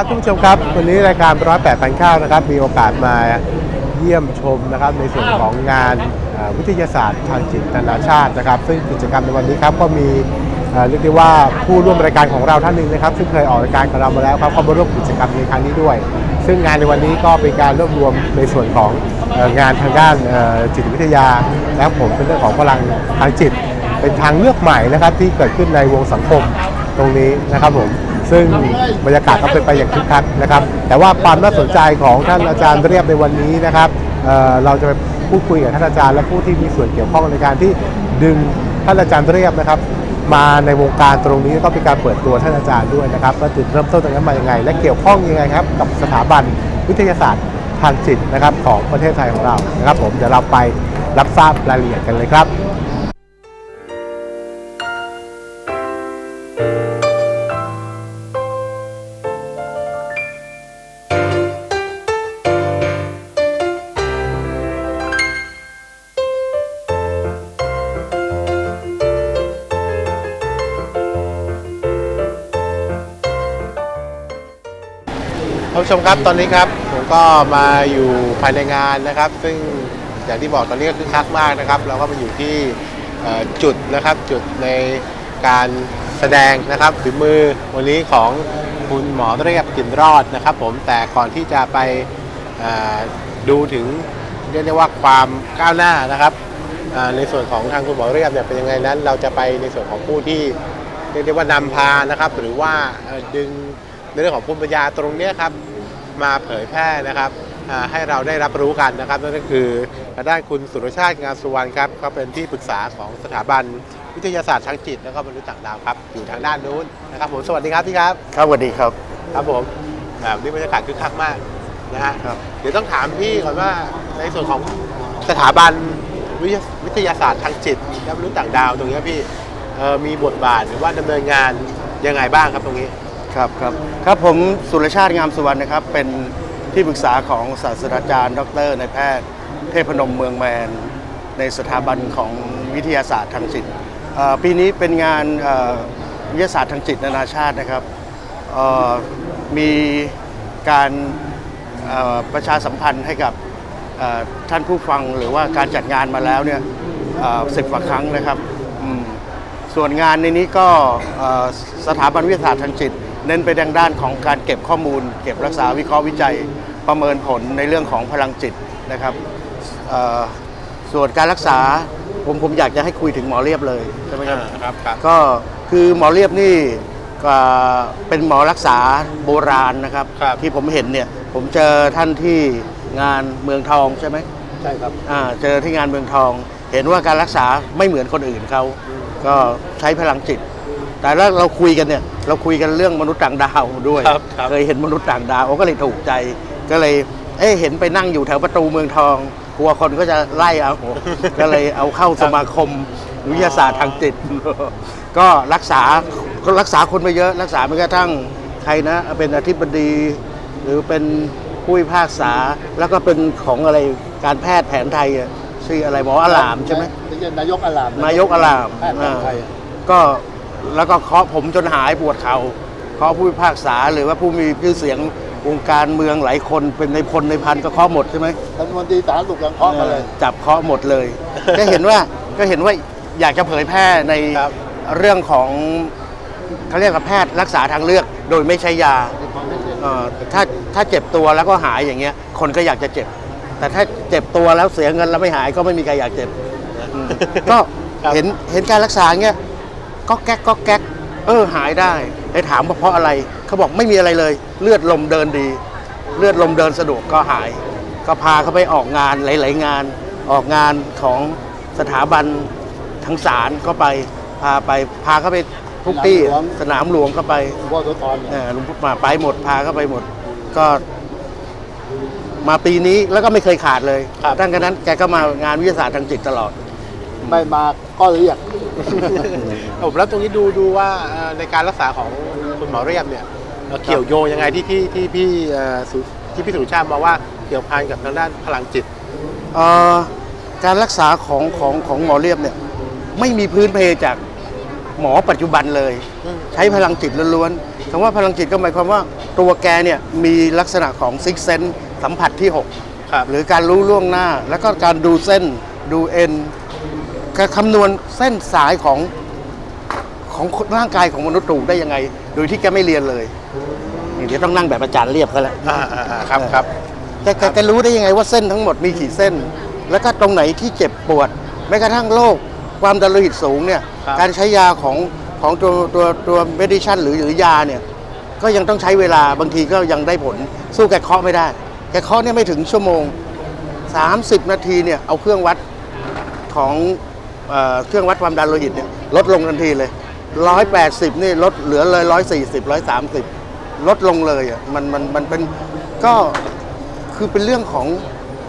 ครับท่านผู้ชมครับ วันนี้รายการร้อยแปดพันข้าวนะครับ มีโอกาสมาเยี่ยมชมนะครับในส่วนของงานวิทยาศาสตร์ทางจิตนานาชาตินะครับ ซึ่งกิจกรรมในวันนี้ครับก็มีเรียกได้ว่าผู้ร่วมรายการของเราท่านหนึ่งนะครับ ซึ่งเคยออกรายการกับเรามาแล้วครับเขามาร่วมกิจกรรมในครั้งนี้ด้วย ซึ่งงานในวันนี้ก็เป็นการรวบรวมในส่วนของงานทางด้านจิตวิทยา และผมเป็นเรื่องของพลังทางจิต เป็นทางเลือกใหม่นะครับที่เกิดขึ้นในวงสังคมตรงนี้นะครับผม ซึ่งบรรยากาศก็เป็นไปอย่างคึกคักนะครับ แต่ว่าความน่าสนใจของท่านอาจารย์เรียบในวันนี้นะครับเเราจะไปพูดคุยกับท่านอาจารย์และผู้ที่มีส่วนเกี่ยวข้องในการที่ดึงท่านอาจารย์เรียบนะครับมาในวงการตรงนี้ก็เป็นการเปิดตัวท่านอาจารย์ด้วยนะครับว่าจุดเริ่มต้นตรงนั้นมายังไง และเกี่ยวข้องยังไงครับกับสถาบันวิทยาศาสตร์ทางจิตนะครับของประเทศไทยของเรานะครับผมเดี๋ยวเราไปรับทราบรายละเอียดกันเลยครับ ผู้ชมครับตอนนี้ครับผมก็มาอยู่ภายในงานนะครับ ซึ่งอย่างที่บอกตอนนี้ก็คือคักมากนะครับ เราก็มาอยู่ที่จุดนะครับจุดในการแสดงนะครับฝีมือวันนี้ของคุณหมอเรียบกลินรอดนะครับ ผมแต่ก่อนที่จะไปดูถึงเรียกได้ว่าความก้าวหน้านะครับในส่วนของทางคุณหมอเรียบเนี่ยเป็นยังไงนั้น เราจะไปในส่วนของผู้ที่เรียกได้ว่านำพานะครับ หรือว่าดึงในเรื่องของภูมิปัญญาตรงนี้ครับ มาเผยแพร่นะครับอ่าให้เราได้รับรู้กันนะครับนั่นก็คือทางด้านคุณสุรชาติงามสุวรรณครับเขาเป็นที่ปรึกษาของสถาบันวิทยาศาสตร์ทางจิต และก็มนุษย์ต่างดาวครับอยู่ทางด้านนู้นนะครับผมสวัสดีครับพี่ครับครับสวัสดีครับครับผมแบบนี้บรรยากาศคึกคักมากนะฮะครับเดี๋ยวต้องถามพี่ก่อนว่าในส่วนของสถาบันวิทยาวิทยาศาสตร์ทางจิตและมนุษย์ต่างดาวตรงเนี้ยพี่เอ่อมีบทบาทหรือว่าดำเนินงานยังไงบ้างครับตรงนี้ ครับครับครับผมสุรชาติงามสุวรรณนะครับ เป็นที่ปรึกษาของศาสตราจารย์ ดรนายแพทย์ เทพนมเมืองแมน ในสถาบันของวิทยาศาสตร์ทางจิตปีนี้เป็นงานวิทยาศาสตร์ทางจิตนานาชาตินะครับมีการประชาสัมพันธ์ให้กับท่านผู้ฟังหรือว่าการจัดงานมาแล้วเนี่ยสิบกว่าครั้งนะครับ ส่วนงานในนี้ก็สถาบันวิทยาศาสตร์ทางจิต เน้นไปทางด้านของการเก็บข้อมูล เก็บรักษาวิเคราะห์วิจัยประเมินผลในเรื่องของพลังจิตนะครับเอ่อส่วนการรักษาผมผมอยากจะให้คุยถึงหมอเรียบเลยใช่ไหมครับครับครับก็คือหมอเรียบนี่ก็เป็นหมอรักษาโบราณนะครับครับที่ผมเห็นเนี่ยผมเจอท่านที่งานเมืองทองใช่ไหมใช่ครับอ่าเจอที่งานเมืองทอง เห็นว่าการรักษาไม่เหมือนคนอื่นเขาก็ใช้พลังจิต แต่แล้วเราคุยกันเนี่ย เราคุยกันเรื่องมนุษย์ต่างดาวด้วย ครับครับ เคยเห็นมนุษย์ต่างดาวก็เลยถูกใจ ก็เลย เอ๊ะเห็นไปนั่งอยู่แถวประตูเมืองทอง กลัวคนก็จะไล่เอา ก็เลยเอาเข้าสมาคมวิทยาศาสตร์ทางจิต ก็รักษาก็รักษาคนไปเยอะ รักษาไม่กระทั่งใครนะ เป็นอธิบดี หรือเป็นผู้พิพากษา แล้วก็เป็นของอะไรการแพทย์แผนไทยอะชื่ออะไรหมออลามใช่ไหม นายกอลามนายกอลามแพทย์แผนไทย อ่าก็ แล้วก็เคาะผมจนหายปวดเขา่าเคาะผู้พิพากษาหรือว่าผู้มีชื่อเสียงวงการเมืองหลายคนเป็นในพลในพันก็เคาะหมดใช่ไหมรัฐมนตรีสาธารณสุขยังเคาะมาเลย จับเคาะหมดเลย ก็เห็นว่าก็เห็นว่าอยากจะเผยแพร่ในครับเรื่องของเขาเรียกว่าแพทย์รักษาทางเลือกโดยไม่ใช้ยาเอ่อถ้าถ้าเจ็บตัวแล้วก็หายอย่างเงี้ย คนก็อยากจะเจ็บ แต่ถ้าเจ็บตัวแล้วเสียเงินแล้วไม่หายก็ไม่มีใครอยากเจ็บอืมก็ครับเห็นเห็นการรักษาเงี้ย ก็แก๊กก็แก๊กเออหายได้เลยถามว่าเพราะอะไรเขาบอกไม่มีอะไรเลย เลือดลมเดินดี เลือดลมเดินสะดวกก็หาย ก็พาเขาไปออกงานหลาย ๆ งาน ออกงานของสถาบันทั้งศาลก็ไปพาไปพาเขาไปทุกที่สนามหลวงสนามหลวงก็ไปหลวงพ่อโสธรเนี่ยเออหลุงพ่อมาไปหมดพาเขาไปหมด ก็ มาปีนี้แล้วก็ไม่เคยขาดเลยครับตั้งแต่นั้นแกก็มางานวิทยาศาสตร์ทางจิตตลอด ไม่มาก็เรียก ผมแล้วตรงนี้ดูดูว่าเอ่อในการรักษาของคุณหมอเรียบเนี่ยเอ่อเกี่ยวโยงยังไงที่ที่ที่พี่เอ่อสุที่พี่สุชาติมาว่าเกี่ยวพันกับทางด้านพลังจิต เอ่อการรักษาของของของหมอเรียบเนี่ยไม่มีพื้นเพจากหมอปัจจุบันเลย อืม ใช้พลังจิตล้วนๆคำว่าพลังจิตก็หมายความว่าตัวแกเนี่ยมีลักษณะของซิกเซนสัมผัสที่ครับ6หรือการรู้ล่วงหน้า แล้วก็การดูเส้นดูเอ็น การคำนวณเส้นสายของของร่างกายของมนุษย์ถูกได้ยังไง โดยที่แกไม่เรียนเลยนี่เดี๋ยวต้องนั่งแบบอาจารย์เรียบซะแล้วอ่าอ่าอ่าครับครับแกแกแกรู้ได้ยังไงว่าเส้นทั้งหมดมีกี่เส้น แล้วก็ตรงไหนที่เจ็บปวดแม้กระทั่งโรคความดันโลหิตสูงเนี่ยครับการใช้ยาของของตัวตัวตัวเมดิชันหรือหรือยาเนี่ยก็ยังต้องใช้เวลาบางทีก็ยังได้ผล สู้แกเคาะไม่ได้ แกเคาะเนี่ยไม่ถึงชั่วโมง 30 นาทีเนี่ยเอาเครื่องวัดของ เเครื่องวัดความดันโลหิตเนี่ยลดลงทันทีเลย 180 นี่ลดเหลือเลย 140 130 ลดลงเลยอะมันมันมันเป็นก็คือเป็นเรื่องของ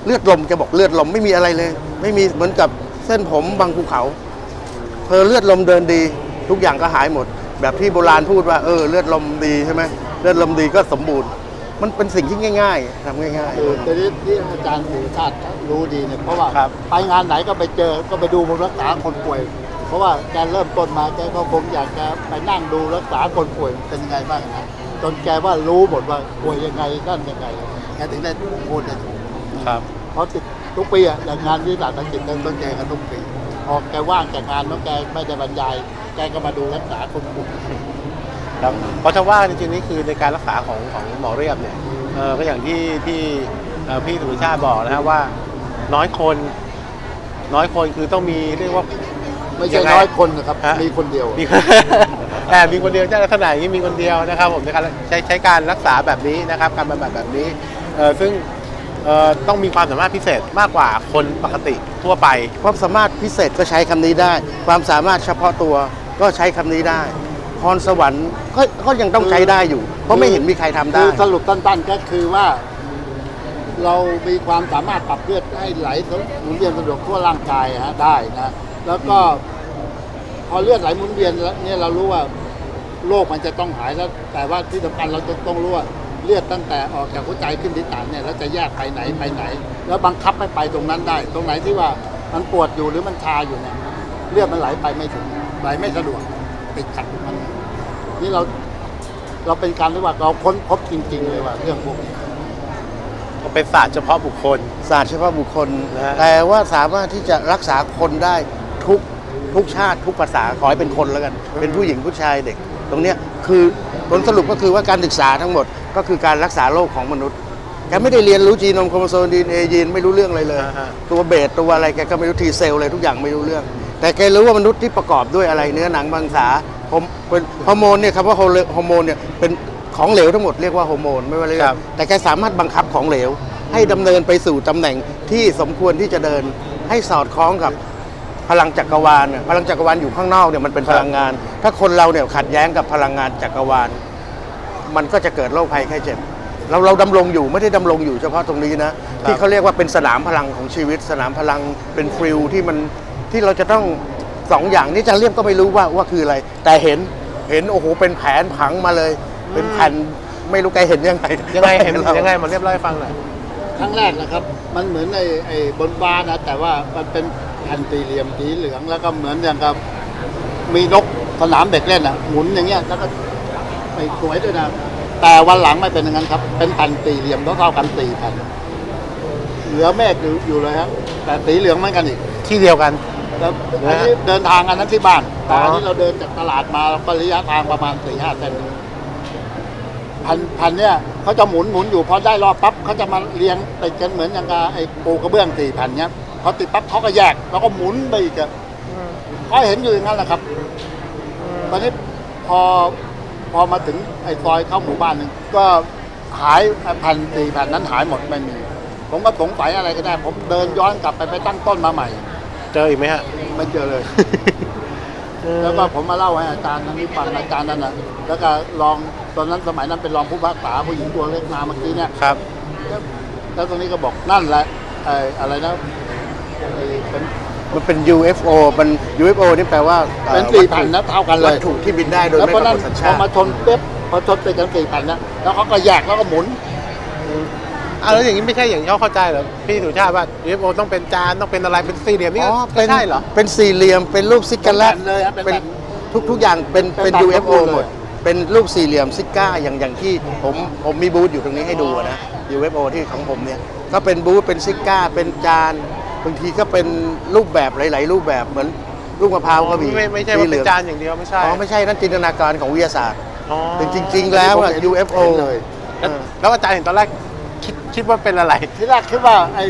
เลือดลมแกบอกเลือดลมไม่มีอะไรเลย ไม่มีเหมือนกับเส้นผมบางภูเขาเพอเลือดลมเดินดี ทุกอย่างก็หายหมด แบบที่โบราณพูดว่าเออเลือดลมดีใช่ไหมเลือดลมดีก็สมบูรณ์ มันเป็นสิ่งที่ง่าย ๆทำง่ายคือแต่ที่ที่อาจารย์สุชาติรู้ดีเนี่ยเพราะว่าครับไปงานไหนก็ไปเจอก็ไปดูบนรักษาคนป่วย เพราะว่าแกเริ่มต้นมาแกก็คงอยากจะไปนั่งดูรักษาคนป่วยเป็นยังไงบ้างนะจนแกว่ารู้หมดว่าป่วยยังไงนั่นยังไงแกถึงได้พูดได้ถูกครับ เพราะติดทุกปีอะอย่างงานวิสาหกิจต้องต้องเจอกันทุกปีพอแกว่างจากงานแล้วแกไม่ได้บรรยายแกก็มาดูรักษาคนป่วย ครับเพราะถ้าว่าจริงๆนี่คือในการรักษาของของหมอเรียบเนี่ยเออก็อย่างที่ที่เอ่อพี่สุชาติบอกนะครับว่า น้อยคน น้อยคนคือต้องมีเรียกว่า ไม่ยัใช่งไงน้อยคนนะครับ ฮะ มีคนเดียวมีแอบมีคนเดียวใช่ลักษณะอย่างนี้มีคนเดียวนะครับผมในการใช้ใช้การรักษาแบบนี้นะครับ การบำบัดแบบนี้เออซึ่งเออต้องมีความสามารถพิเศษมากกว่าคนปกติทั่วไปๆความสามารถพิเศษก็ใช้คำนี้ได้ ความสามารถเฉพาะตัวก็ใช้คำนี้ได้ พรสวรรค์ก็ก็ยังต้องใช้ได้อยู่ เพราะไม่เห็นมีใครทำได้คือสรุปสั้นๆก็คือว่า เรามีความสามารถปรับเลือดให้ไหลหมุนเวียนสะดวกทั่วร่างกายฮะได้นะแล้วก็ พอเลือดไหลหมุนเวียนแล้วเนี่ยเรารู้ว่าโรคมันจะต้องหายแล้ว แต่ว่าที่สำคัญเราจะต้องรู้ว่าเลือดตั้งแต่ออกจากหัวใจขึ้นที่ตับเนี่ยแล้วจะแยกไปไหนไปไหน แล้วบังคับให้ไปตรงนั้นได้ ตรงไหนที่ว่ามันปวดอยู่หรือมันชาอยู่เนี่ยเลือดมันไหลไปไม่ถึงไหลไม่สะดวก ติดขัดอยู่มันนี่เราเราเป็นการที่ว่าเราค้นพบจริง ๆ เลยว่าเรื่องพวกนี้ก็เป็นศาสตร์เฉพาะบุคคล ศาสตร์เฉพาะบุคคล นะฮะ แต่ว่าสามารถที่จะรักษาคนได้ทุกทุกชาติทุกภาษาขอให้เป็นคนแล้วกัน เป็นผู้หญิงผู้ชายเด็ก ตรงเนี้ยคือผลสรุปก็คือว่าการศึกษาทั้งหมด ก็คือการรักษาโรคของมนุษย์แกไม่ได้เรียนรู้จีโนมโครโมโซมดีเอยีนไม่รู้เรื่องอะไรเลย อ่าฮะ ตัวเบสตัวอะไรแกก็ไม่รู้ทีเซลอะไรทุกอย่างไม่รู้เรื่อง แต่แกรู้ว่ามนุษย์ที่ประกอบด้วยอะไรเนื้อหนังมังสาฮอร์เป็นฮอร์โมนเนี่ยคำว่าฮอร์โมนเนี่ยเป็นของเหลวทั้งหมดเรียกว่าฮอร์โมนไม่ว่าเรื่อครังบแต่แกสามารถบังคับของเหลว ให้ดำเนินไปสู่ตำแหน่งที่สมควรที่จะเดิน ให้สอดคล้องกับพลังจักรวาลเนี่ยพลังจักรวาลอยู่ข้างนอกเนี่ยมันเป็นครับพลังงาน ถ้าคนเราเนี่ยขัดแย้งกับพลังงานจักรวาล มันก็จะเกิดโรคภัยไข้เจ็บเราเราดำรงอยู่ไม่ได้ดำรงอยู่เฉพาะตรงนี้นะที่เขาเรียกว่าเป็นสนามพลังของชีวิต สนามพลังเป็นฟิลที่มัน ที่เราจะต้องสองอย่างนี้จะเรียบก็ไม่รู้ว่าว่าคืออะไร แต่เห็นเห็นโอ้โหเป็นแผนผังมาเลย เป็นแผ่นไม่รู้แกเห็นยังไงยังไงเห็นรายังไงมาเรียบร้อยฟังหน่อยครั้งแรกนะครับ มันเหมือนไอ้ไอ้บนฟ้านะ แต่ว่ามันเป็นแผ่นสี่เหลี่ยมสีเหลืองแล้วก็เหมือนอย่างกับ มีนกสนามเด็กเล่นอะหมุนอย่างเงี้ยแล้วก็ไปสวยด้วยนะแต่วันหลังไม่เป็นอย่างนั้นครับ เป็นแผ่นสี่เหลี่ยมเท่าๆกันสี่แผ่นเหลือเมฆอยู่อยู่เลยครับแต่สีเหลืองเหมือนกันอีกที่เดียวกัน แล้วอันนี้เดินทางอันนั้นที่บ้านแต่อันอ๋นี้อเราเดินจากตลาดมาเราก็ระยะทางประมาณสี่ห้าเซนพันพันเนี่ยเขาจะหมุนหมุนอยู่พอได้รอบปั๊บเขาจะมาเรียงติดกันเหมือนอย่างกับไอ้ปูกระเบื้องสี่พันเนี้ยพอติดปั๊บเขาก็แยกแล้วก็หมุนไปอีกอะเขาเห็นอยู่อย่างนั้นแหละครับ ตอนนี้พอพอมาถึงไอ้ซอยเข้าหมู่บ้านหนึ่งก็หายไอ้พันสี่พันนั้นหายหมดไม่มี ผมก็สงสัยอะไรก็ได้ ผมเดินย้อนกลับไปไปตั้งต้นมาใหม่ เจออีกไหมฮะ ไม่เจอเลย แล้วก็ผมมาเล่าให้อาจารย์นั้นที่ฟังอาจารย์นั้นนะแล้วก็ลองตอนนั้นสมัยนั้นเป็นรองผู้พักษาผู้หญิงตัวเล็กมาเมื่อกี้เนี่ยครับแล้วแล้วตรงนี้ก็บอกนั่นแหละไอ้อะไรนะไอ้เป็นมันเป็น UFO มัน UFO นี่แปลว่าอ่อเป็นสี่พันนะเท่ากันเลวัย ตถุที่บินได้โดยแล้วไม่เพราะปรานั้นกฏสัญพชาอติ มาชนเป๊บพอชนติดกันสี่พันนะแล้วเขาก็แยกแล้วก็หมุน อ้าวแล้วอย่างนี้ไม่ใช่อย่างที่เขาเข้าใจเหรอพี่สุชาติว่า UFO ต้องเป็นจานต้องเป็นอะไรเป็นสี่เหลี่ยมนี่อ๋อก็เป็นใช่เหรอ เป็นสี่เหลี่ยมเป็นรูปซิกแกแลตเป็นแผ่นเลยครับเป็นเป็นแผ่นทุกทุกอย่างเป็นเป็น เป็นแผ่น UFO หมดเลยหมด เป็นรูปสี่เหลี่ยมซิก้าอย่างอย่างที่ผมผมมีบูธอยู่ตรงนี้ให้ดูอะนะ UFO ที่ของผมเนี่ยก็เป็นบูธเป็นซิก้าเป็นจานบางทีก็เป็นรูปแบบหลาย ๆ รูปแบบเหมือนลูกมะพร้าวก็มีไม่ไม่ใช่ว่าสีหเป็ลืนองจานอย่างเดียวไม่ใช่อ๋อไม่ใช่นั่นจินตนาการของวิทยาศาสตร์ อ๋อเป็นจริง ๆ แล้วอะผมเห็น UFO เห็นเลยเออแล้วอาจารย์เห็นตอนแรก คิดคิดว่าเป็นอะไร ที่แรกคิดว่าไอ้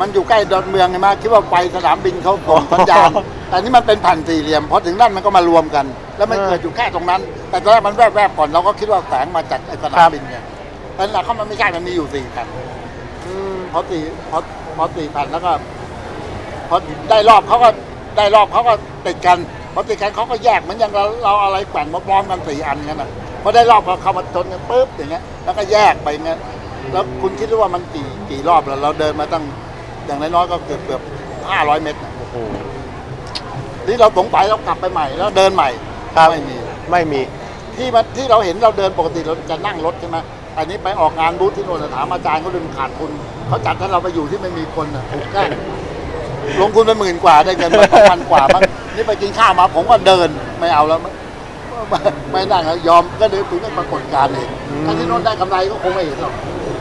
มันอยู่ใกล้ดอนเมืองไงมาคิดว่าไปสนามบินเขาส่งสัญญาณอ๋อแต่นี่มันเป็นแผ่นสี่เหลี่ยมพอถึงนั่นมันก็มารวมกัน แล้วมันเออเกิดอยู่แค่ตรงนั้น แต่ตอนแรกมันแวบๆก่อนเราก็คิดว่าแสงมาจากไอ้สนาครัมบบินไงแต่หลักเขามันไม่ใช่มันมีอยู่สี่แผ่นพอสี่พอพอสี่แผ่นแล้วก็พอได้รอบเขาก็ได้รอบเขาก็ติดกันพอติดกันเขาก็แยกเหมือนอย่างเราเราเอาอะไรแกว่งมาพร้อมกันสี่อันกันนะพอได้รอบพอเข้ามาชนกันปุ๊บอย่างเงี้ยแล้วก็แยกไปอย่างเงี้ย แล้วคุณคิดว่ามันกี่กี่รอบแล้วเราเดินมาตั้งอย่างน้อยๆก็เกือบเกือบห้าร้อยเมตรนะโอ้โหที่เราสงสัยเรากลับไปใหม่แล้วเดินใหม่ครับไม่มีไม่มี ที่มันที่เราเห็นเราเดินปกติเราจะนั่งรถใช่ไหมอันนี้ไปออกงานบูธที่โน่นนะถามอาจารย์เขาดึงขาดทุนเขาจัดให้เราไปอยู่ที่ไม่มีคนอะถูกแกล้งลงทุนไปหมื่นกว่าได้เงินมาประมาณกว่ามั้งนี่ไปกินข้าวมาผมก็เดินไม่เอาแล้วไม่ไม่ไม่นั่งแล้วยอมก็เลยถึงได้ปรากฏการณ์เองถ้าที่โน่นได้กำไรก็คงไม่เห็นหรอก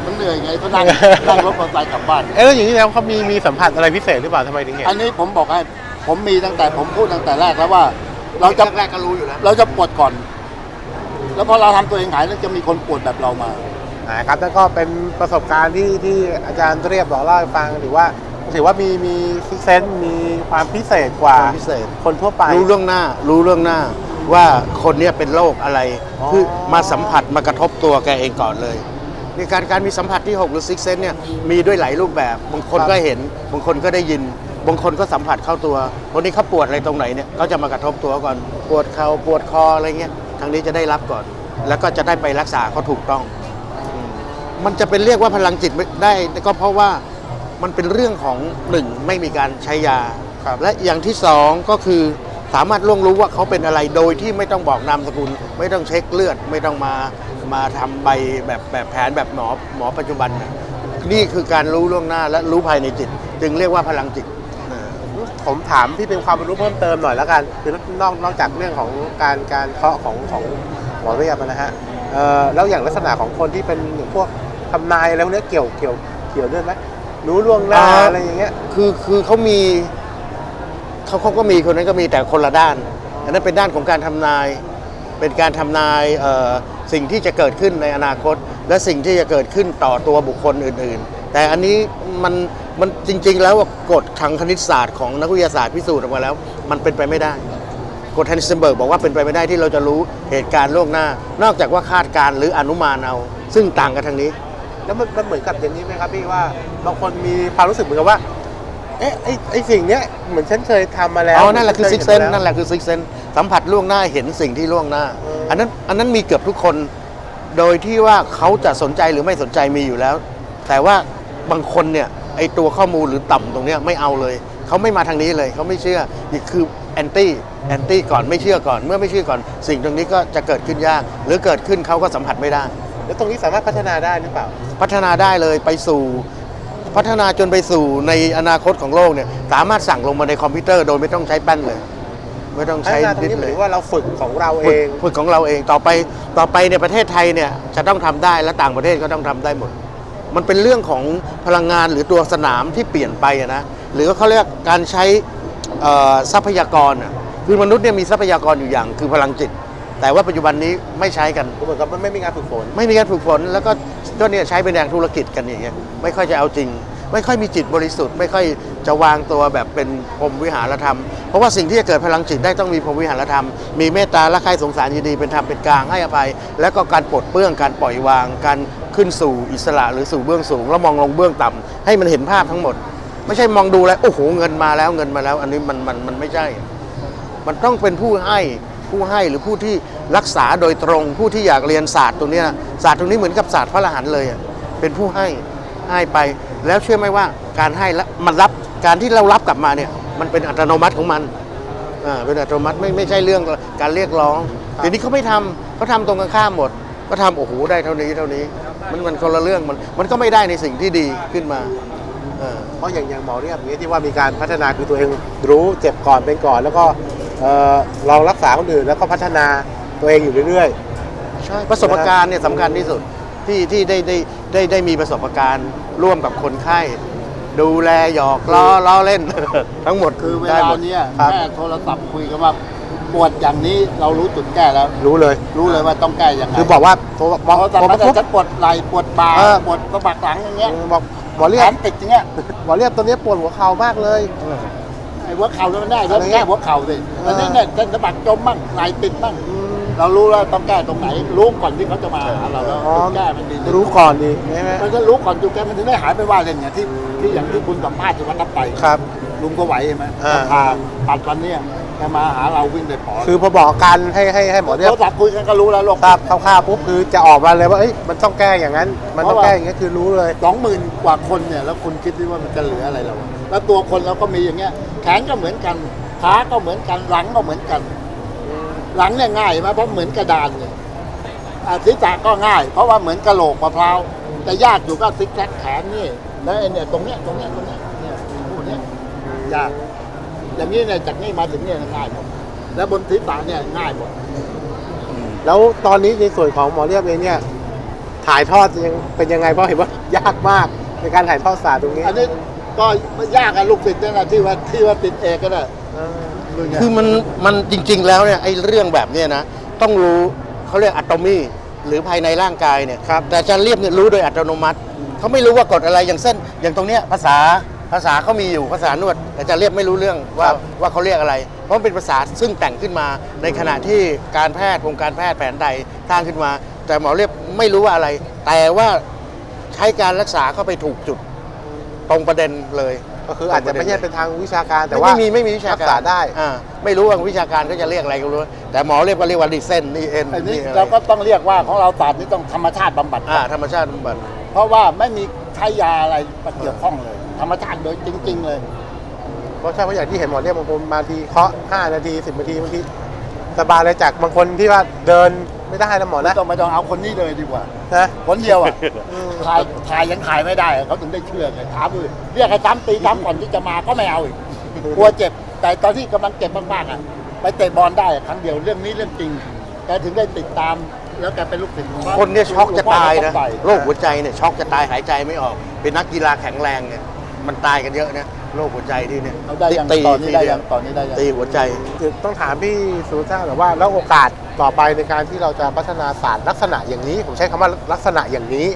มันเหนื่อยไงก็นั่งนั่งรถมอเตอร์ไซค์กลับบ้าน เอ๊ะแล้วอย่างนี้แล้วเขามีมีสัมผัสอะไรพิเศษหรือเปล่าทำไมถึงเห็นอันนี้ผมบอกให้ผมมีตั้งแต่ผมพูดตั้งแต่แรกแล้วว่า เราจะแรกๆก็รู้อยู่แล้ว เราจะปวดก่อน แล้วพอเราทำตัวเองหายแล้วจะมีคนปวดแบบเรามา นะครับนั่นก็เป็นประสบการณ์ที่ที่อาจารย์เรียบบอกเล่าให้ฟังถือว่าถือว่ามีมีซิกเซนมีความพิเศษกว่าความพิเศษ คนทั่วไป รู้เรื่องหน้า รู้เรื่องหน้าว่าคนเนี้ยเป็นโรคอะไร อ๋อ คือมาสัมผัสมากระทบตัวแกเองก่อนเลย ในการการมีสัมผัสที่ 6 หรือซิกเซนเนี่ยมีด้วยหลายรูปแบบ บางคนก็เห็น บางคนก็ได้ยิน บางคนก็สัมผัสเข้าตัววันนี้เขาปวดอะไรตรงไหนเนี่ยเขาจะมากระทบตัวก่อนปวดเข่าปวดคออะไรเงี้ยทางนี้จะได้รับก่อน แล้วก็จะได้ไปรักษาเขาถูกต้อง มันจะเป็นเรียกว่าพลังจิตไม่ได้ก็เพราะว่ามันเป็นเรื่องของหนึ่งไม่มีการใช้ยาครับและอย่างที่สองก็คือสามารถล่วงรู้ว่าเขาเป็นอะไรโดยที่ไม่ต้องบอกนามสกุล ไม่ต้องเช็คเลือด ไม่ต้องมา มาทำใบแบบแบบแผนแบบหมอหมอปัจจุบันนะนี่คือการรู้ล่วงหน้าและรู้ภายในจิต จึงเรียกว่าพลังจิตนะผมถามที่เป็นความรู้เพิ่มเติมหน่อยแล้วกันคือนอกนอกจากเรื่องของการการเคาะของของหมอเรียบนะฮะเอ่อแล้วอย่างลักษณะของคนที่เป็นอย่างพวกทำนายอะไรพวกเนี้ยเกี่ยวเกี่ยวเกี่ยวด้วยไหมรู้ล่วงหน้าอะไรอย่างเงี้ยคือคือเขามีเขาเขาก็มีคนนั้นก็มีแต่คนละด้าน อันนั้นเป็นด้านของการทำนาย เป็นการทำนายเอ่อสิ่งที่จะเกิดขึ้นในอนาคต และสิ่งที่จะเกิดขึ้นต่อตัวบุคคลอื่น ๆ แต่อันนี้มันมันจริง ๆ แล้วกฎทางคณิตศาสตร์ของนักวิทยาศาสตร์พิสูจน์ออกมาแล้ว มันเป็นไปไม่ได้กฎแฮนเซนเบิร์กบอกว่าเป็นไปไม่ได้ที่เราจะรู้เหตุการณ์ล่วงหน้า นอกจากว่าคาดการณ์หรืออนุมานเอา ซึ่งต่างกันทางนี้ แล้วมันมันเหมือนกับอย่างนี้ไหมครับพี่ว่าบางคนมีความรู้สึกเหมือนกับว่าเอ๊ะไอไอสิ่งเนี้ยเหมือนฉันเคยทำมาแล้วอ๋อนั่นแหละคือฉัซิกยเซห็นมาล้วนั่นแหละคือซิกเซน สัมผัสล่วงหน้าเห็นสิ่งที่ล่วงหน้าเอออัอันนั้นอันนั้นมีเกือบทุกคน โดยที่ว่าเขาจะสนใจหรือไม่สนใจมีอยู่แล้ว แต่ว่าบางคนเนี่ยไอตัวข้อมูลหรือต่ำตรงเนี้ยไม่เอาเลย เขาไม่มาทางนี้เลย เขาไม่เชื่อนี่คือแอนตี้แอนตี้ก่อนไม่เชื่อก่อน เมื่อไม่เชื่อก่อน สิ่งตรงนี้ก็จะเกิดขึ้นยาก หรือเกิดขึ้นเขาก็สัมผัสไม่ได้ แล้วตรงนี้สามารถพัฒนาได้หรือเปล่า พัฒนาได้เลยไปสู่พัฒนาจนไปสู่ในอนาคตของโลกเนี่ยสามารถสั่งลงมาในคอมพิวเตอร์โดยไม่ต้องใช้แป้นเลย ไม่ต้องพัฒใช้นาตรงดิสนี้หเลมายยถึงว่าเราฝึกของเราเอฝึกง ฝึกของเราเองต่อไปต่อไปในประเทศไทยเนี่ยจะต้องทำได้และต่างประเทศก็ต้องทำได้หมด มันเป็นเรื่องของพลังงานหรือตัวสนามที่เปลี่ยนไปอะนะหรือเขาเรียกการใช้เอ่อทรัพยากรอะคือมนุษย์เนี่ยมีทรัพยากรอยู่อย่าง คือพลังจิต แต่ว่าปัจจุบันนี้ไม่ใช้กัน เหมือนกับมันไม่มีการฝึกฝน ไม่มีการฝึกฝนแล้วก็ก็เนี่ยใช้เป็นแนวธุรกิจกันอย่างเงี้ยไม่ค่อยจะเอาจริง ไม่ค่อยมีจิตบริสุทธิ์ ไม่ค่อยจะวางตัวแบบเป็นพรมวิหารธรรม เพราะว่าสิ่งที่จะเกิดพลังจิตได้ต้องมีพรมวิหารธรรม มีเมตตาและใครสงสารยินดีเป็นธรรมเป็นกลางให้อภัย แล้วก็การปลดเปลื้องการปล่อยวาง การขึ้นสู่อิสระหรือสู่เบื้องสูง แล้วมองลงเบื้องต่ำให้มันเห็นภาพทั้งหมด ไม่ใช่มองดูแล้วโอ้โหเงินมาแล้วเงินมาแล้ว อันนี้มันมันมันไม่ใช่ มันต้องเป็นผู้ให้ผู้ให้หรือผู้ที่รักษาโดยตรงผู้ที่อยากเรียนศาสตร์ตรงนี้ศาสตร์ตรงนี้เหมือนกับศาสตร์พระอรหันต์เลยเป็นผู้ให้ให้ไป แล้วเชื่อไหมว่าการให้แล้วมันรับการที่เรารับกลับมาเนี่ยมันเป็นอัตโนมัติของมันอ่าเป็นอัตโนมัติไม่ไม่ใช่เรื่องการเรียกร้องครับเดี๋ยวนี้เขาไม่ทำเขาทำตรงกันข้ามหมดก็ทำโอ้โหได้เท่านี้เท่านี้ มันมันคนละเรื่องมันมันก็ไม่ได้ในสิ่งที่ดีขึ้นมาเออเพราะอย่างอย่างหมอเนี่ยอย่างนี้ที่ว่ามีการพัฒนาคือตัวเองรู้เจ็บก่อนเป็นก่อน แล้วก็เอ่อลองรักษาคนอื่นแล้วก็พัฒนาตัวเองอยู่เรื่อยใช่ประสบการณ์เนี่ยสำคัญที่สุด ที่ที่ได้ได้ได้ได้มีประสบการณ์ร่วมกับคนไข้ ดูแลหยอกล้อล้อเล่น ทั้งหมดคือเวได้ลาหมดเนี้ยครับ แค่โทรศัพท์คุยกันว่าปวดอย่างนี้เรารู้จุดแก้แล้ว รู้เลย รู้เลยว่าต้องแก้ยังไงคือบอกว่าโทรบพออกโทรศัพท์ผมมันปุ๊บ จะปวดไหล่ปวดบ่าเออ ปวดสะบักหลังอย่างเงี้ยบอกหมอเรียแขบนติดอย่างเงี้ยหมอเรียบตอนนี้ปวดหัวเข่ามากเลย ไอ้หัวเข่าแล้วมันได้แล้วอะไรเงี้แก้ยหัวเข่าสิเออแล้วนี่เนี่ยเส้นสะบักจมบ้างไหล่ติดบ้าง เรารู้แล้วต้องแก้ตรงไหน รู้ก่อนที่เขาจะมาหาเราแล้วอ๋อจุดแก้มันดีรู้ก่อนดีใช่ไหมมันก็รู้ก่อนจุดแก้มันถึงได้หายไปว่าเล่นเนี่ยที่ที่อย่างที่คุณสัมภาษณ์ที่วัดทับไปครับ ลุงก็ไหวใช่ไหมอ่า พาตัดวันเนี้ยแกมาหาเราวิ่งไปปอคือพอบอกอาการให้ให้ให้หมอเรียบโทรศัพท์คุยกันก็รู้แล้วโรคทราบคร่าวๆปุ๊บคือจะออกมาเลยว่าเอ้ยมันต้องแก้อย่างนั้น มันต้องแก้อย่างนี้คือรู้เลย สองหมื่นกว่าคนเนี่ยแล้วคุณคิดดิว่ามันจะเหลืออะไรเรา แล้วตัวคนเราก็มีอย่างเงี้ยแขนก็เหมือนกันขาก็เหมือนกันหลังก็เหมือนกัน หลังเนี่ยง่ายไหมเพราะเหมือนกระดานเนี่ยอ่าศีรษะก็ง่าย เพราะว่าเหมือนกระโหลกมะพร้าวแต่ยากอยู่ก็ซิกแซกแขนนี่แล้วไอ้เนี่ยตรงเนี้ยตรงเนี้ยตรงเนี้ยเนี่ยพวกเนี้ยยากอย่างนี้เนี่ยจากนี่มาถึงเนี่ยง่ายหมดแล้วบนศีรษะเนี่ยง่ายหมดแล้วตอนนี้ในส่วนของหมอเรียบเองเนี่ยถ่ายทอดยังเป็นยังไงเพราะเห็นว่ายากมากในการถ่ายทอดศาสตร์ตรงนี้ อันนี้ก็ไม่ยากอะลูกศิษย์เนี่ยนะที่ว่าที่ว่าติดเอกก็ได้ เออรุ่นเนี้ยคือมันมันจริง ๆ แล้วเนี่ยไอ้เรื่องแบบเนี้ยนะต้องรู้เขาเรียกอะตอมีหรือภายในร่างกายเนี่ยครับแต่อาจารย์เรียบเนี่ยรู้โดยอัตโนมัติเขาไม่รู้ว่ากฎอะไรอย่างเส้น อย่างตรงเนี้ยภาษาภาษาเขามีอยู่ภาษานวดแต่อาจารย์เรียบไม่รู้เรื่องว่าว่าเขาเรียกอะไร เพราะมันเป็นภาษาซึ่งแต่งขึ้นมา ในขณะที่การแพทย์วงการแพทย์แผนไทยสร้างขึ้นมา แต่หมอเรียบไม่รู้ว่าอะไร แต่ว่าใช้การรักษาเข้าไปถูกจุด ตรงประเด็นเลย ก็คืออาจจะไม่ใช่เป็นทางวิชาการ แต่แต่ว่าว่าไม่มีไม่มีวิชารัการกษาได้อ่าไม่รู้ว่าวิชาการก็จะเรียกอะไรก็รู้ แต่หมอเรียกก็เรียกว่าดีเส้นนี่เอ็นอันนี้นี่อะไรเราก็ต้องเรียกว่าของเราศาสตร์นี่ต้องธรรมชาติบำบัดอ่าธรรมชาติบำบัด เพราะว่าไม่มีใช้ยาอะไรมาเกี่ยวข้องเลย ธรรมชาติโดยจริง ๆ เลยเพราะใช่เพราะอย่างที่เห็นหมอเรียบบางคนมาทีเคาะ5นาที10นาทีบางที สบายเลยจากบางคนที่ว่าเดินไม่ได้นะหมอไม่นะต้องไม่ต้องเอาคนนี้เลยดีกว่า นะคนเดียวอะ ถ่ายถ่ายยังถ่ายไม่ได้อะเขาถึงได้เชื่อไงถามอื่นเรียกให้ซ้ำตีซ้ำก่อนที่จะมาก็ไม่เอาอีกกลัวเจ็บ แต่ตอนที่กำลังเจ็บมากๆอะ ไปเตะบอลได้อะครั้งเดียวเรื่องนี้เรื่องจริงแกถึงได้ติดตาม แล้วแกเป็นลูกศิษย์ของคนเนี่ยช็อกจะตายนะหลวงพ่อโรคหัวใจเนี่ยช็อกจะตายหายใจไม่ออก เป็นนักกีฬาแข็งแรงเนี่ยมันตายกันเยอะนะ โรคหัวใจที่เนี่ยเอาได้ยังตีตอนนี้ทีได้เดียัวงตอนนี้ได้ยังตีหัวใจ คือต้องถามพี่สุชาติแบบว่าแล้วโอกาสต่อไปในการที่เราจะพัฒนาศาสตร์ลักษณะอย่างนี้ ผมใช้คำว่าลักษณะอย่างนี้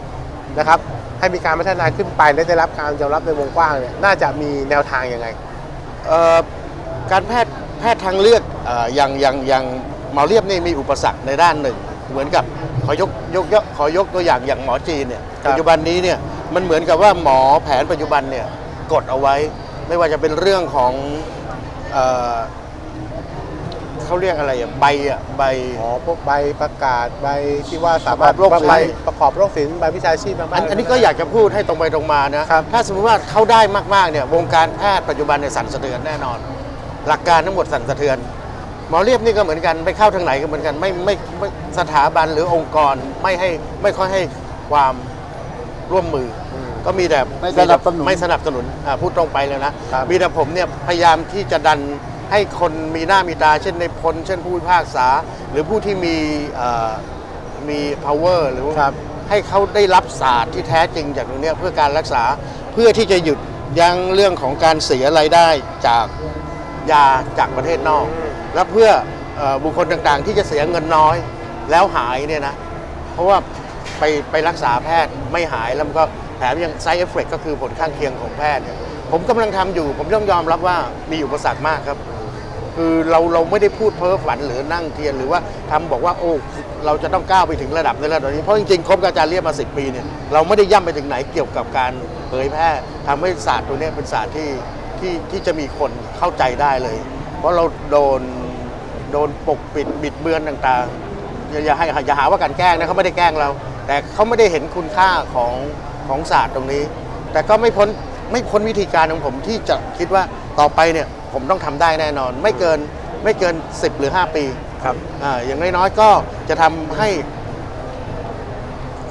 นะครับ ให้มีการพัฒนาขึ้นไปและได้รับการยอมรับในวงกว้างเนี่ยน่าจะมีแนวทางยังไงเอ่อการแพทย์แพทย์ทางเลือกเอ่ออย่างอย่างอย่างหมอเรียบนี่มีอุปสรรคในด้านหนึ่ง เหมือนกับขอยกยกยกขอยกตัวอย่างอย่างหมอจีนเนี่ยครับปัจจุบันนี้เนี่ยมันเหมือนกับว่าหมอแผนปัจจุบันเนี่ยกดเอาไว้ ไม่ว่าจะเป็นเรื่องของเอ่อเขาเรียกอะไรอะใบอะใบอ๋อพวกใบประกาศใบที่ว่าสามารถประกอบโรคศิลป์ ใบประกอบโรคศิลป์ใบวิชาชีพต่างๆอันอันนี้ก็อยากจะพูดให้ตรงไปตรงมานะครับถ้าสมมติว่าเขาได้มากๆเนี่ยวงการแพทย์ปัจจุบันเนี่ยสั่นสะเทือนแน่นอน หลักการทั้งหมดสั่นสะเทือน หมอเรียบนี่ก็เหมือนกันไปเข้าทางไหนก็เหมือนกันไม่ไม่ไม่สถาบันหรือองค์กรไม่ให้ไม่ค่อยให้ความร่วมมืออม ก็มีแต่ไม่สนับสนุนไม่สนับสนุนอ่าพูดตรงไปเลยนะ ครับ มีแต่ผมเนี่ยพยายามที่จะดันให้คนมีหน้ามีตา เช่นในพล เช่นผู้พิพากษา หรือผู้ที่มีเอ่อมี power หรือครับ ให้เขาได้รับศาสตร์ที่แท้จริงจากตรงเนี้ยเพื่อการรักษาเพื่อที่จะหยุดยั้งเรื่องของการเสียรายได้จากยาจากประเทศนอกอืมและเพื่อเอ่อบุคคลต่างๆ ที่จะเสียเงินน้อยแล้วหายเนี่ยนะ เพราะว่าไปไปรักษาแพทย์ไม่หายแล้วมันก็ แถมยัง side effect ก็คือผลข้างเคียงของแพทย์เนี่ยผมกำลังทำอยู่ ผมต้องยอมรับว่ามีอุปสรรคมากครับ คือเราเราไม่ได้พูดเพ้อฝันหรือนั่งเทียนหรือว่าทำบอกว่าโอ้เราจะต้องก้าวไปถึงระดับในระดับนี้เพราะจริงๆคบกับอาจารย์เรียบมา 10 ปีเนี่ยเราไม่ได้ย่ำไปถึงไหนเกี่ยวกับการเผยแพร่ทำให้ศาสตร์ตัวนี้เป็นศาสตร์ที่ที่ที่จะมีคนเข้าใจได้เลย เพราะเราโดนโดนปกปิดบิดเบือนต่างๆอย่าให้อย่าหาว่าการแกล้งนะเขาไม่ได้แกล้งเรา แต่เขาไม่ได้เห็นคุณค่าของ ของศาสตร์ตรงนี้ แต่ก็ไม่พ้นไม่พ้นวิธีการของผมที่จะคิดว่าต่อไปเนี่ยผมต้องทำได้แน่นอน ไม่เกินไม่เกิน 10 หรือ 5 ปีครับอ่าอย่างน้อยๆก็จะทำให้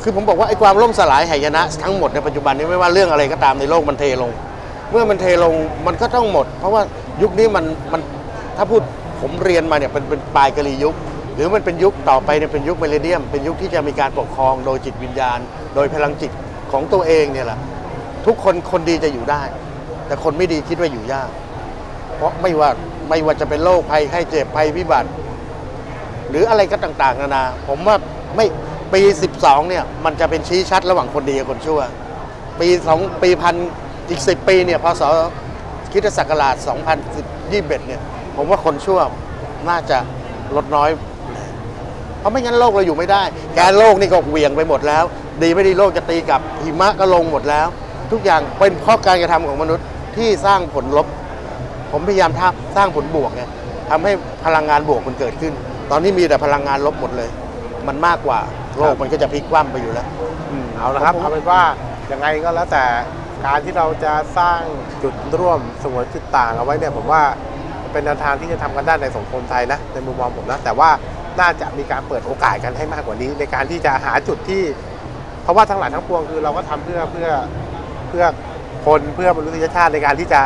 คือผมบอกว่าไอ้ความล่มสลายหายนะ ทั้งหมดในปัจจุบันนี้ไม่ว่าเรื่องอะไรก็ตามในโลกมันเทลง เมื่อมันเทลงมันก็ต้องหมด เพราะว่ายุคนี้มันมันถ้าพูดผมเรียนมาเนี่ยเป็นเป็นปลายกะลียุค หรือมันเป็นยุคต่อไปเนี่ยเป็นยุคมิเลเนียม เป็นยุคที่จะมีการปกครองโดยจิตวิญญาณ โดยพลังจิต ของตัวเองเนี่ยแหละทุกคนคนดีจะอยู่ได้ แต่คนไม่ดีคิดว่าอยู่ยาก เพราะไม่ว่าไม่ว่าจะเป็นโรคภัยไข้เจ็บภัยพิบัติ หรืออะไรก็ต่างๆนานาผมว่าไม่ปี 12เนี่ยมันจะเป็นชี้ชัดระหว่างคนดีกับคนชั่ว ปี2ปีพันอีก 10 ปีเนี่ยพศคริสตศักราช2021เนี่ยผมว่าคนชั่วน่าจะลดน้อย เพราะไม่งั้นโลกเราอยู่ไม่ได้ แกนโลกนี่ก็เหวี่ยงไปหมดแล้ว ดีไม่ดีโลกจะตีกลับหิมะก็ลงหมดแล้ว ทุกอย่างเป็นเพราะการกระทำของมนุษย์ที่สร้างผลลบ ผมพยายามทำสร้างผลบวกไงทำให้พลังงานบวกมันเกิดขึ้น ตอนนี้มีแต่พลังงานลบหมดเลย มันมากกว่าโลกมันก็จะพลิกคว่ำไปอยู่แล้วมเอาละครับผมเอาเป็นว่ายังไงก็แล้วแต่การที่เราจะสร้างจุดร่วมสงวนจุดต่างเอาไว้เนี่ยผมว่าเป็นแนวทางที่จะทำกันได้ในสังคมไทยนะในมุมมองผมนะแต่ว่าน่าจะมีการเปิดโอกาสกันให้มากกว่านี้ ในการที่จะหาจุดที่ เพราะว่าทั้งหลายทั้งปวงคือเราก็ทำเพื่อเพื่อเพื่อคนเพื่อมนุษยชาติในการที่จะ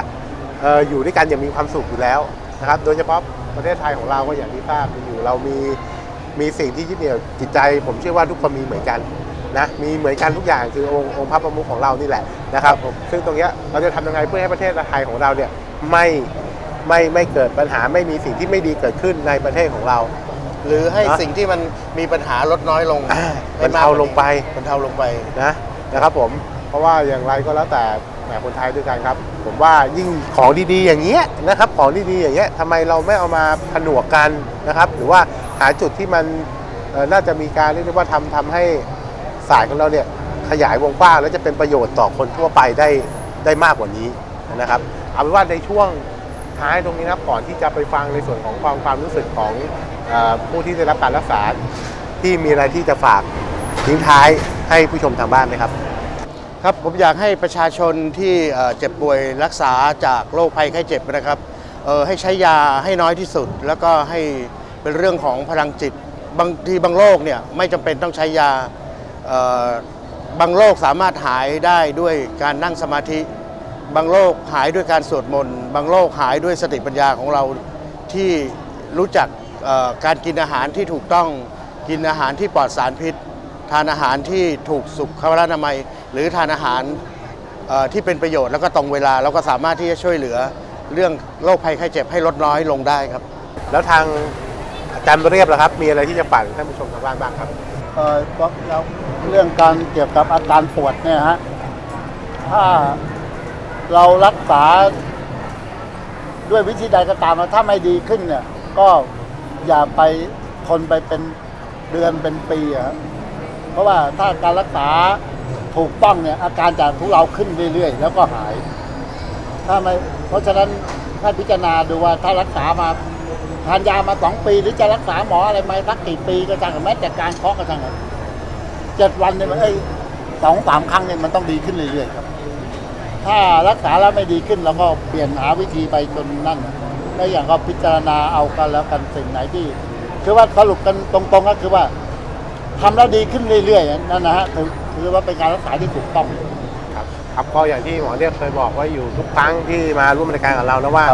ออยู่ด้วยกันอย่างมีความสุขอยู่แล้วนะครับ โดยเฉพาะประเทศไทยของเราก็อย่างที่ทราบอยู่เรามีมีสิ่งที่ยึดเหนี่ยวจิตใจ ผมเชื่อว่าทุกคนมีเหมือนกันนะมีเหมือนกันทุกอย่างคือองค์องค์พระประมุขของเรานี่แหละนะครับ ซึ่งตรงนี้เราจะทำยังไงเพื่อให้ประเทศไทยของเราเนี่ยไม่ไม่ไม่เกิดปัญหาไม่มีสิ่งที่ไม่ดีเกิดขึ้นในประเทศของเรา หรือให้นะ สิ่งที่มันมีปัญหาลดน้อยลงอ่าให้มกบรรเทาลงไปบรรเทาลงไป นะนะครับผมเพราะว่าอย่างไรก็แล้วแต่แหมคนไทยด้วยกันครับ ผมว่ายิ่งของดีๆ อย่างเงี้ยนะครับของดีๆอย่างเงี้ยทำไมเราไม่เอามาผนวกกันนะครับ หรือว่าหาจุดที่มันเอ่อน่าจะมีการเรียกได้ว่าทำทำให้สายของเราเนี่ยขยายวงกว้างและจะเป็นประโยชน์ต่อคนทั่วไปได้ได้มากกว่านี้นะครับเอาเป็นว่าในช่วงท้ายตรงนี้นะครับก่อนที่จะไปฟังในส่วนของความความรู้สึกของเออ ผู้ที่ได้รับการรักษาที่มีอะไรที่จะฝากทิ้งท้ายให้ผู้ชมทางบ้านไหมครับ ครับผมอยากให้ประชาชนที่เจ็บป่วยรักษาจากโรคภัยไข้เจ็บนะครับให้ใช้ยาให้น้อยที่สุด แล้วก็ให้เป็นเรื่องของพลังจิตบางทีบางโรคเนี่ยไม่จำเป็นต้องใช้ยาบางโรคสามารถหายได้ด้วยการนั่งสมาธิ บางโรคหายด้วยการสวดมนต์ บางโรคหายด้วยสติปัญญาของเราที่รู้จัก การกินอาหารที่ถูกต้องกินอาหารที่ปลอดสารพิษ ทานอาหารที่ถูกสุขภาพนามัย หรือทานอาหารที่เป็นประโยชน์แล้วก็ตรงเวลาเราก็สามารถที่จะช่วยเหลือเรื่องโรคภัยไข้เจ็บให้ลดน้อยลงได้ครับ แล้วทางอาจารย์เรียบล่ะครับ มีอะไรที่จะฝากท่านผู้ชมทางบ้านบ้างครับเออแล้วเรื่องการเกี่ยวกับอาการปวดเนี่ยฮะถ้าเรารักษาด้วยวิธีใดก็ตามถ้าไม่ดีขึ้นเนี่ย ก็ อย่าไปทนไปเป็นเดือนเป็นปีอะฮะเพราะว่าถ้าการรักษาถูกต้องเนี่ยอาการจะทุเลาขึ้นเรื่อยๆ แล้วก็หาย ถ้าไม่เพราะฉะนั้นให้พิจารณาดูว่าถ้ารักษามาทานยามาสองปี หรือจะรักษาหมออะไรมาสักกี่ปีก็ช่างแม้แต่การเคาะก็ช่างเจ็ดวันเนี่ยมันไอ้ยสองสามครั้งเนี่ยมันต้องดีขึ้นเรื่อยๆครับ ถ้ารักษาแล้วไม่ดีขึ้นเราก็เปลี่ยนหาวิธีไปจนนั่น แล้วอย่างก็พิจารณาเอากันแล้วกันสิ่งไหนที่ คือว่าสรุปกันตรงๆก็คือว่าทำแล้วดีขึ้นเรื่อยๆนั่นนะฮะถือถือว่าเป็นการรักษาที่ถูกต้องครับครับก็อย่างที่หมอเรียกเคยบอกว่าอยู่ทุกครั้งที่มาร่วมรายการกับเรานะว่า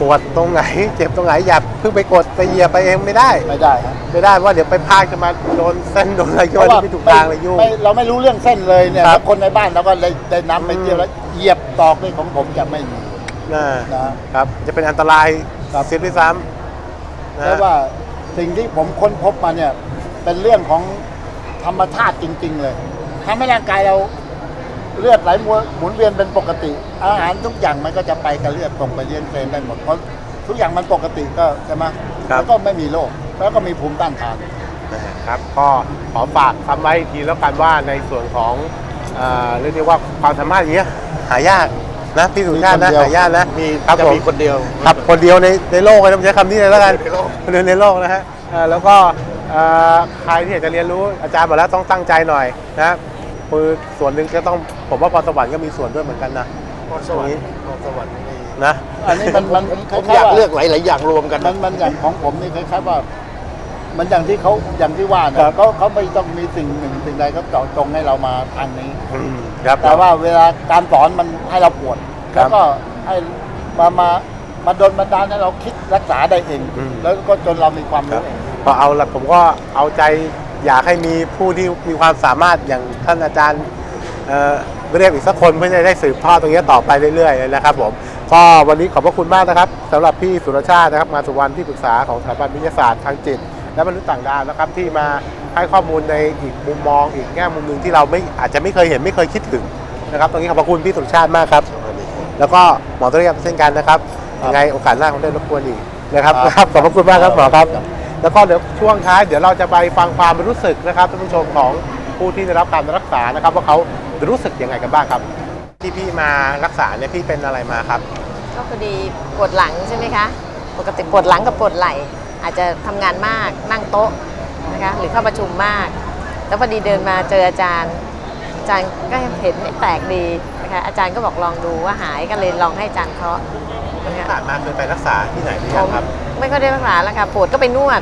ปวดตรงไหน เจ็บตรงไหนอย่าเพิ่งไปกดไปเหยียบไปเองไม่ได้ไม่ได้ฮะไม่ได้เพราะว่าเดี๋ยวไปพลาดกันมาโดนเส้นโดนอะไรก็ไม่ถูกทางเลยยุ่งไม่เราไม่รู้เรื่องเส้นเลยเนี่ยครับแล้วคนในบ้านเราก็เลยได้นำไปอืมเที่ยวแล้วเหยียบตอกนี่ของผมจะไม่มี นะนะครับจะเป็นอันตรายครับเสียด้วยซ้ำนะเพราะว่าสิ่งที่ผมค้นพบมาเนี่ย เป็นเรื่องของธรรมชาติจริง ๆ เลยทำให้ร่างกายเราเลือดไหลหมุนเวียนเป็นปกติ อาหารทุกอย่างมันก็จะไปกับเลือดตรงไปเลี้ยงเซลล์ได้หมดเพราะทุกอย่างมันปกติก็ใช่ไหมแล้วก็ไม่มีโรคแล้วก็มีภูมิต้านทานนะครับก็ขอฝากคำไว้อีกทีแล้วกันว่าในส่วนของเอ่อเรียกได้ว่าความสามารถอย่างเงี้ยหายาก นะพี่สุชาตินะมีคนเดียวหายากนะมีครับจะผมมีคนเดียวครับคนเดียวในในโลกเลยต้องใช้คำนี้เลยแล้วกัน ในโลก คนเดียวในโลกนะฮะเอ่อแล้วก็เอ่อใครที่อยากจะเรียนรู้อาจารย์บอกแล้วต้องตั้งใจหน่อยนะคือส่วนหนึ่งก็ต้องผมว่าพรสวรรค์ก็มีส่วนด้วยเหมือนกันนะ พรสวรรค์พรสวรรค์นี่นะ อันนี้มันมันผมคผมล้อยากๆว่เลือกหลาย ๆ อย่างรวมกันมันมันอย่างของผมนี่คล้ายๆว่า มันอย่างที่เขาอย่างที่ว่าเนี่ยเขาเขาไม่ต้องมีสิ่งหนึ่งสิ่งใดเขาเจาะจงให้เรามาทางนี้อืมครับแต่ว่าเวลาการสอนมันให้เราปวดครับแล้วก็ให้มามามาโดนบันดาลให้เราคิดรักษาได้เองอืมแล้วก็จนเรามีความรู้เองคพอเอาละผมก็เอาใจอยากให้มีผู้ที่มีความสามารถอย่างท่านอาจารย์เอ่อเรียกอีกสักคนเพื่อจะได้สืบทอดตรงนี้ต่อไปเรื่อยๆเลยนะครับผมก็วันนี้ขอบพระคุณมากนะครับสำหรับพี่สุรชาตินะครับ มาสุวรรณที่ปรึกษาของสถาบันวิทยาศาสตร์ทางจิต และมนุษย์ต่างดาวนะครับที่มาให้ข้อมูลในอีกมุมมองอีกแง่มุมหนึ่งที่เราไม่อาจจะไม่เคยเห็นไม่เคยคิดถึงนะครับตรงนี้ขอบพระคุณพี่สุรชาติมากครับ แล้วก็หมอตัวเรียบเช่นกันนะครับยังไงโอกาสหน้าคงได้รบกวนอีกนะครับครับครับขอบพระคุณมากครับหมอครับครับ แล้วก็เดี๋ยวช่วงท้ายเดี๋ยวเราจะไปฟังความรู้สึกนะครับท่านผู้ชมของผู้ที่ได้รับการรักษานะครับ ว่าเขารู้สึกยังไงกันบ้างครับ ที่พี่มารักษาเนี่ยพี่เป็นอะไรมาครับ ก็พอดีปวดหลังใช่ไหมคะ ปกติปวดหลังกับปวดไหล่ อาจจะทำงานมากนั่งโต๊ะนะคะหรือเข้าประชุมมาก แล้วพอดีเดินมาเจออาจารย์ อาจารย์ก็เห็นแปลกดีนะคะอาจารย์ก็บอกลองดูว่าหายก็เลยลองให้อาจารย์เคาะนะคะผ่านมาเคยไปรักษาที่ไหนหรือผยังมครับ ไม่ค่อยได้รักษาแล้วค่ะปวดก็ไปนวด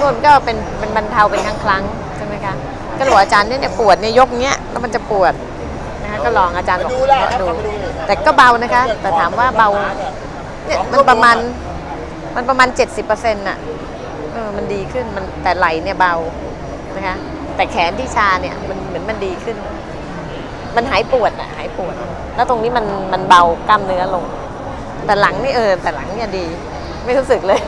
นวดก็เป็นเป็นบรรเทาเป็นครั้งครั้งๆใช่ไหมคะก็เลยบอกอาจารย์เนี่ยเนี่ยปวดเนี่ยยกเนี้ยแล้วมันจะปวดนะคะก็ลองอาจารย์บอกดูได้ครับดูทำไปดูเลยแต่ก็เบานะคะ แต่ถามว่าเบาเนี่ยมันประมาณ มันประมาณ 70%น่ะเออมันดีขึ้นมันแต่ไหลเนี่ยเบานะคะ แต่แขนที่ชาเนี่ยมันเหมือนมันดีขึ้น มันหายปวดอะหายปวด แล้วตรงนี้มันมันเบากล้ามเนื้อลง แต่หลังนี่เออแต่หลังเนี่ยดี ไม่รู้สึกเลย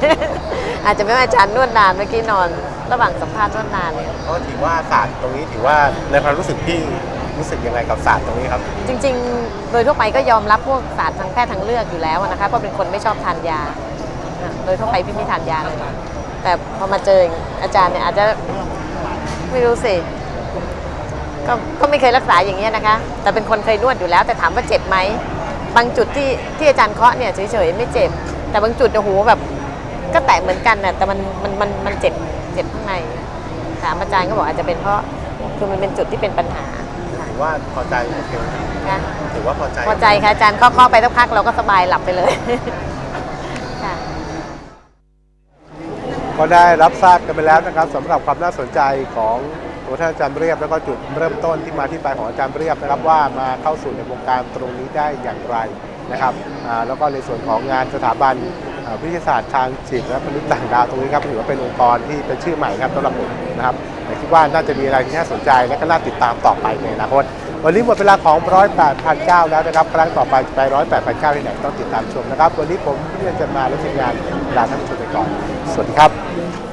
อาจจะไม่ว่าอาจารย์นวดนานเมื่อกี้นอน ระหว่างสัมภาษณ์นวดนานเลยก็ถือว่าศาสตร์ตรงนี้ถือว่าในความรู้สึกพี่รู้สึกยังไงกับศาสตร์ตรงนี้ครับ จริง ๆ โดยทั่วไปก็ยอมรับพวกศาสตร์ทางแพทย์ทางเลือกอยู่แล้วนะคะเพราะเป็นคนไม่ชอบทานยาอะ โดยทั่วไปพี่ไม่ทานยาเลย แต่พอมาเจออาจารย์เนี่ยอาจจะไม่รู้สิก็ก็ไม่เคยรักษาอย่างเงี้ยนะคะ แต่เป็นคนเคยนวดอยู่แล้ว แต่ถามว่าเจ็บไหม บางจุดที่ที่อาจารย์เคาะเนี่ยเฉยๆไม่เจ็บ แต่บางจุดโอ้โหแบบ ก็แตะเหมือนกันน่ะแต่มันมันมันมันเจ็บเจ็บข้างในถามอาจารย์ก็บอกอาจจะเป็นเพราะคือมันเป็นจุดที่เป็นปัญหาค่ะถือว่าพอใจโอเคไหมนะถือว่าพอใจพอใจค่ะอาจารย์ก็เข้าไปสักพักเราก็สบายหลับไปเลย ก็ได้รับทราบกันไปแล้วนะครับสำหรับความน่าสนใจของตัวท่านอาจารย์เรียบแล้วก็จุดเริ่มต้นที่มาที่ไปของอาจารย์เรียบนะครับว่ามาเข้าสู่ในวงการตรงนี้ได้อย่างไรนะครับแล้วก็ในส่วนของงานสถาบันวิทยาศาสตร์ทางจิตและมนุษย์ต่างดาวตรงนี้ครับถือว่าเป็นองค์กรที่เป็นชื่อใหม่ครับสำหรับผมนะครับคิดว่าน่าจะมีอะไรที่น่าสนใจและก็น่าติดตามต่อไปในอนาคต วันนี้หมดเวลาของร้อยแปดพันเก้าแล้วนะครับครั้งต่อไปไปร้อยแปดพันเก้าที่ไหนต้องติดตามชมนะครับ วันนี้ผมพี่เรียนจะมาและทีมงานลาท่านผู้ชมไปก่อน สวัสดีครับ